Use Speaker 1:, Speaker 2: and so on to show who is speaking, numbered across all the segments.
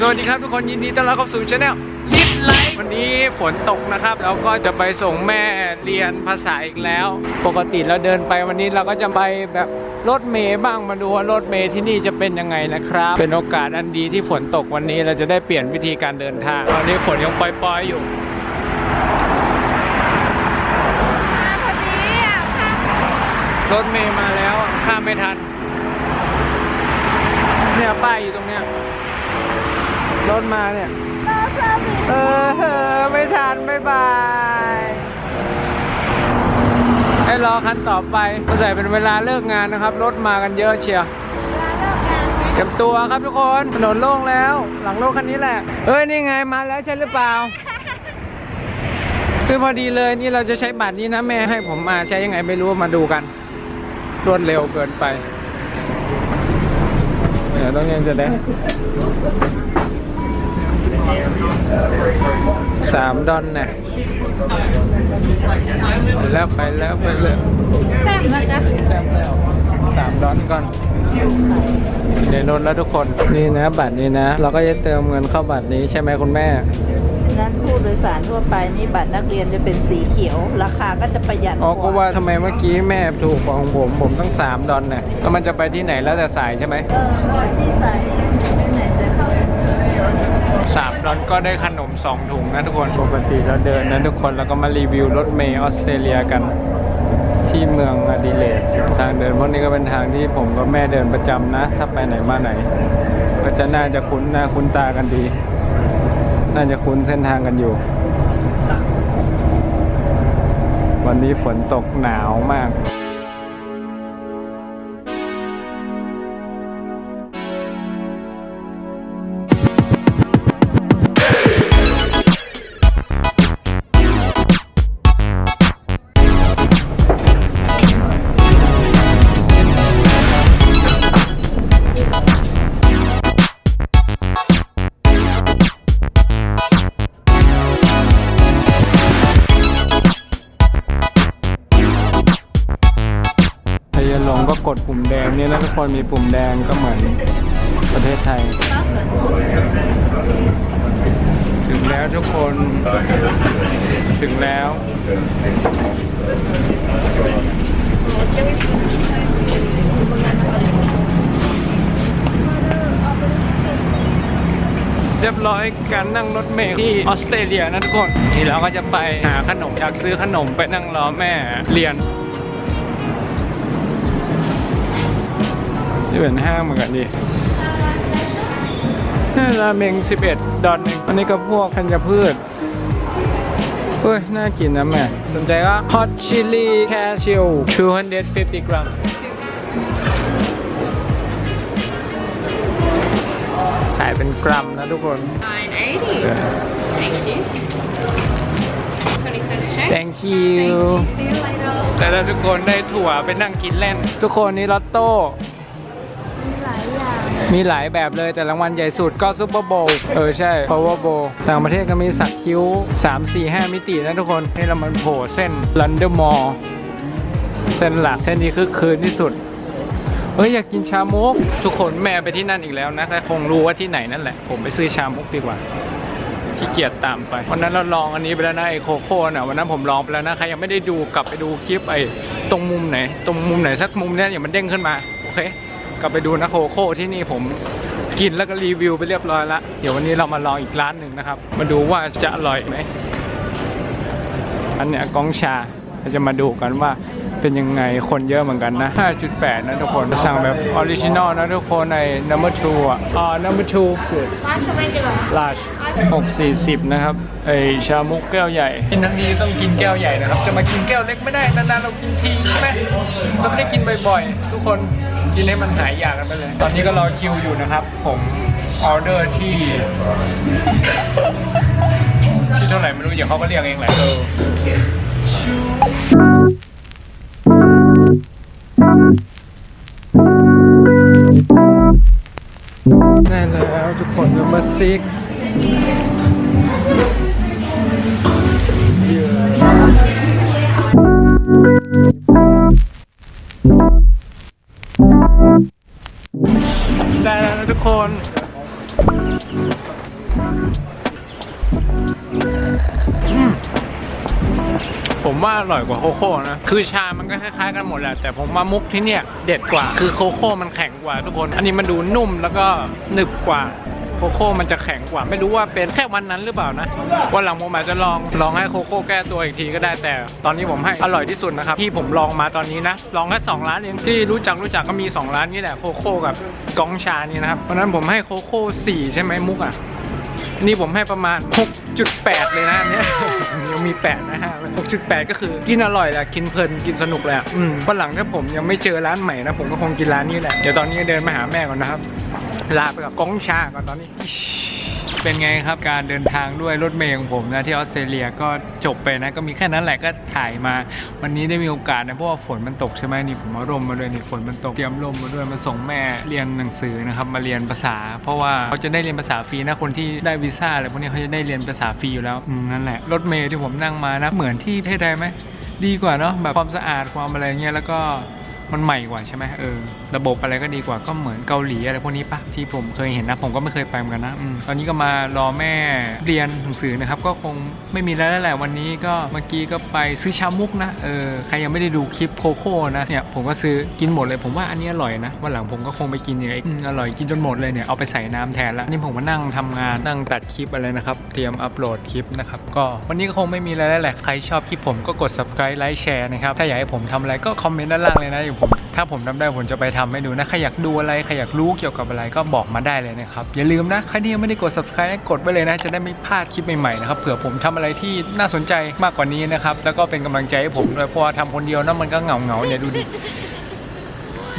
Speaker 1: สวัสดีครับทุกคนยินดีต้อนรับเข้าสู่ช anel ลิฟไลฟ์วันนี้ฝนตกนะครับเราก็จะไปส่งแม่เรียนภาษาอีกแล้ว ปกติเราเดินไปวันนี้เราก็จะไปแบบรถเมย์บ้างมาดูว่ารถเมย์ที่นี่จะเป็นยังไงนะครับ เป็นโอกาสอันดีที่ฝนตกวันนี้เราจะได้เปลี่ยนวิธีการเดินทางตอนนี้ฝนยังปล่อยๆอยู่
Speaker 2: พอดีอะค่ะ
Speaker 1: รถเมย์มาแล้วข้ามไม่ทันเนี่ยป้ายอยู่ตรง ถมาเนี่ย
Speaker 2: รอเอ
Speaker 1: เออ ไม่ทันไม่บายให้รอคันต่อไปก็ใส่เป็นเวลาเลิกงานนะครับ รถมากันเยอะเชียว
Speaker 2: เวลาเลิกงานไหม
Speaker 1: เตรียมตัวครับทุกคน ถนนโล่งแล้ว หลังรถคันนี้แหละ เอ้ย นี่ไงมาแล้วใช่หรือเปล่า คือพอดีเลยนี่เราจะใช้บัตรนี้นะแม่ให้ผมมาใช้ยังไงไม่รู้มาดูกัน รวดเร็วเกินไปเดี๋ยวต้องยังจะได้ สามดอนน่ะไปแล้วไปแล้วไปเลย
Speaker 2: แต้มนะจ๊ะ
Speaker 1: แต้มแล้วสามดอนก่อนเดี๋ยวรถแล้วทุกคนนี่นะบัตรนี้นะ เราก็จะเติมเงินเข้าบัตรนี้ใช่ไหมคุณแม่
Speaker 3: นั้นผู้โดยสารทั่วไปนี่บัตรนักเรียนจะเป็นสีเขียว ราคาก็จะประหยัด
Speaker 1: อ๋อก็
Speaker 3: ก
Speaker 1: ว่าทำไมเมื่อกี้แม่ถูกกว่าของผมผมต้องสามดอนน่ะแล้วมันจะไปที่ไหนแล้วแต่สายใช่ไหม
Speaker 3: เออแล้วที่ใส่ไปไหนจะเข้า
Speaker 1: สามดอนก็ได้ขนมสองถุงนะทุกคนปกติเราเดินนะทุกคนแล้วก็มารีวิวรถเมย์ออสเตรเลียกัน ที่เมืองอดิเลดทางเดินพวกนี้ก็เป็นทางที่ผมกับแม่เดินประจำนะ ถ้าไปไหนมาไหน ก็จะน่าจะคุ้นหน้าคุ้นตากันดี น่าจะคุ้นเส้นทางกันอยู่ วันนี้ฝนตกหนาวมาก กดปุ่มแดงเนี่นะทุกคนมีปุ่มแดงก็เหมือนประเทศไทย ถึงแล้วทุกคน ถึงแล้ว เรียบร้อยการนั่งรถเมล์ที่ออสเตรเลียนะทุกคนนี่เราก็จะไปหาขนม อยากซื้อขนมไปนั่งรอแม่เรียน ที่เป็นห้างเหมือนกันดินี่ราเมง 11 ดอลเองอันนี้ก็พวกธัญพืชเฮ้ย น่ากินนะแม่ สนใจก็ Hot Chili Cashew 250กรัมขายเป็นกรัมนะทุกคน
Speaker 2: 980 thank you 20 cents check
Speaker 1: thank you
Speaker 2: thank you see you later
Speaker 1: แต่ถ้าทุกคนได้ถั่วไปนั่งกินเล่น ทุกคนนี่ลอตโต้
Speaker 2: มี หลายอย่าง
Speaker 1: มีหลายแบบเลยแต่รางวัลใหญ่สุดก็ซูเปอร์โบว์เออใช่ power bowl ต่างประเทศก็มีสักคิ้ว 3 4 5 มิตินะทุกคนนี่เรามันโผล่เส้นลันเดอร์มอลเส้นหลักเส้นนี้คือคืนที่สุดเอ้ยอยากกินชามุกทุกคนแม่ไปที่นั่นอีกแล้วนะแต่คงรู้ว่าที่ไหนนั่นแหละ ผมไปซื้อชามุกดีกว่าขี้เกียจตามไปวันนั้นเราลองอันนี้ไปแล้วนะไอโคโค่น่ะวันนั้นผมลองไปแล้วนะใครยังไม่ได้ดูกลับไปดูคลิปไอตรงมุมไหน ตรงมุมไหนสักมุมเนี้ยอย่ามันเด้งขึ้นมาโอเค กลับไปดูนะโคโค่ที่นี่ผมกินแล้วก็รีวิวไปเรียบร้อยละเดี๋ยววันนี้เรามาลองอีกร้านหนึ่งนะครับ มาดูว่าจะอร่อยไหมอันเนี้ยกองชาเราจะมาดูกันว่า เป็นยังไงคนเยอะเหมือนกันนะ 5.8 นะทุกคน สั่งแบบออริจินอลนะทุกคนใน number two อะอ่า number two yes
Speaker 2: large or regular
Speaker 1: large 640 นะครับไอชามุกแก้วใหญ่กินทั้งทีต้องกินแก้วใหญ่นะครับ จะมากินแก้วเล็กไม่ได้นานๆเรากินทีใช่ไหมเราไม่ได้กินบ่อยๆ ทุกคนกินให้มันหายอยากกันไปเลย ตอนนี้ก็รอคิวอยู่นะครับ ผมออเดอร์ที่ที่เท่าไหร่ไม่รู้เดี๋ยวเขาก็เรียกเองแหละเออ ทุกคน number six ได้แล้วทุกคน ว่าอร่อยกว่าโคโค่นะ คือชามันก็คล้ายๆกันหมดแหละ แต่ผมว่ามุกที่เนี่ยเด็ดกว่า คือโคโค่มันแข็งกว่าทุกคน อันนี้มันดูนุ่มแล้วก็หนึบกว่าโคโค่มันจะแข็งกว่า ไม่รู้ว่าเป็นแค่วันนั้นหรือเปล่านะวันหลังผมอาจจะลองลองให้โคโค่แก้ตัวอีกทีก็ได้แต่ ตอนนี้ผมให้อร่อยที่สุดนะครับที่ผมลองมาตอนนี้นะลองแค่สองร้านเองที่รู้จักรู้จักก็มีสองร้านนี่แหละโคโค่กับกองชานี่นะครับเพราะฉะนั้นผมให้โคโค่สี่ใช่ไหมมุกอะ นี่ผมให้ประมาณ 6.8 เลยนะเนี่ยยังมี 8 นะฮะ 6.8 ก็คือกินอร่อยแหละกินเพลินกินสนุกแหละอืมวันหลังถ้าผมยังไม่เจอร้านใหม่นะ ผมก็คงกินร้านนี้แหละ เดี๋ยวตอนนี้เดินมาหาแม่ก่อนนะครับ ลาไปกับก้องชาก่อนตอนนี้ เป็นไงครับการเดินทางด้วยรถเมล์ของผมนะที่ออสเตรเลียก็จบไปนะก็มีแค่นั้นแหละก็ถ่ายมา วันนี้ได้มีโอกาสนะเพราะว่าฝนมันตกใช่ไหมนี่ผมเอาร่มมาด้วยนี่ฝนมันตกเตรียมร่มมาด้วยมาส่งแม่เรียนหนังสือนะครับมาเรียนภาษา เพราะว่าเขาจะได้เรียนภาษาฟรีนะคนที่ได้วีซ่าอะไรพวกนี้เขาจะได้เรียนภาษาฟรีอยู่แล้วนั่นแหละรถเมล์ที่ผมนั่งมานะเหมือนที่ประเทศไทยไหมดีกว่าเนาะแบบความสะอาดความอะไรเงี้ยแล้วก็ มันใหม่กว่าใช่ไหมเออระบบอะไรก็ดีกว่าก็เหมือนเกาหลีอะไรพวกนี้ปะที่ผมเคยเห็นนะผมก็ไม่เคยไปเหมือนกันนะอตอนนี้ก็มารอแม่เรียนหนังสือนะครับ ก็คงไม่มีแล้วแหละวันนี้ก็เมื่อกี้ก็ไปซื้อชามุกนะเออใครยังไม่ได้ดูคลิปโคโค่นะเนี่ยผมก็ซื้อกินหมดเลยผมว่าอันนี้อร่อยนะวันหลังผมก็คงไปกินอย่างไอ้อืมอร่อยกินจนหมดเลยเนี่ยเอาไปใส่น้ำแทนแล้วนี่ผมมานั่งทำงานนั่งตัดคลิปอะไรนะครับ เตรียมอัปโหลดคลิปนะครับก็วันนี้ก็คงไม่มีอะไรแล้วแหละใครชอบคลิปผมก็กด subscribe ไลค์แชร์นะครับถ้าอยากให้ผมทำอะไรก็คอมเมนต์ด้านล่างเลยนะเดี๋ยวผถ้าผมทำได้ผมจะไปทำให้ดูนะใครอยากดูอะไรใครอยากรู้เกี่ยวกับอะไรก็บอกมาได้เลยนะครับ อย่าลืมนะใครที่ยังไม่ได้กด subscribe กดไว้เลยนะ จะได้ไม่พลาดคลิปใหม่ๆนะครับเผื่อผมทำอะไรที่น่าสนใจมากกว่านี้นะครับแล้วก็เป็นกำลังใจให้ผมด้วยเพราะว่าทำคนเดียวนะมันก็เหงาเงาๆเนี่ยดูดิ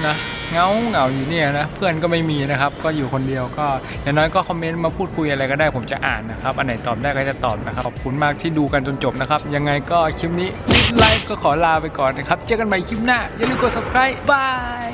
Speaker 1: นะเงาเหงาอยู่เนี่ยนะเพื่อนก็ไม่มีนะครับ ก็อยู่คนเดียวก็อย่างน้อยก็คอมเมนต์มาพูดคุยอะไรก็ได้ผมจะอ่านนะครับ อันไหนตอบได้ก็จะตอบนะครับขอบคุณมากที่ดูกันจนจบนะครับ ยังไงก็คลิปนี้ไลฟ์ก็ขอลาไปก่อนนะครับ เจอกันใหม่คลิปหน้าอย่าลืมกด subscribe บาย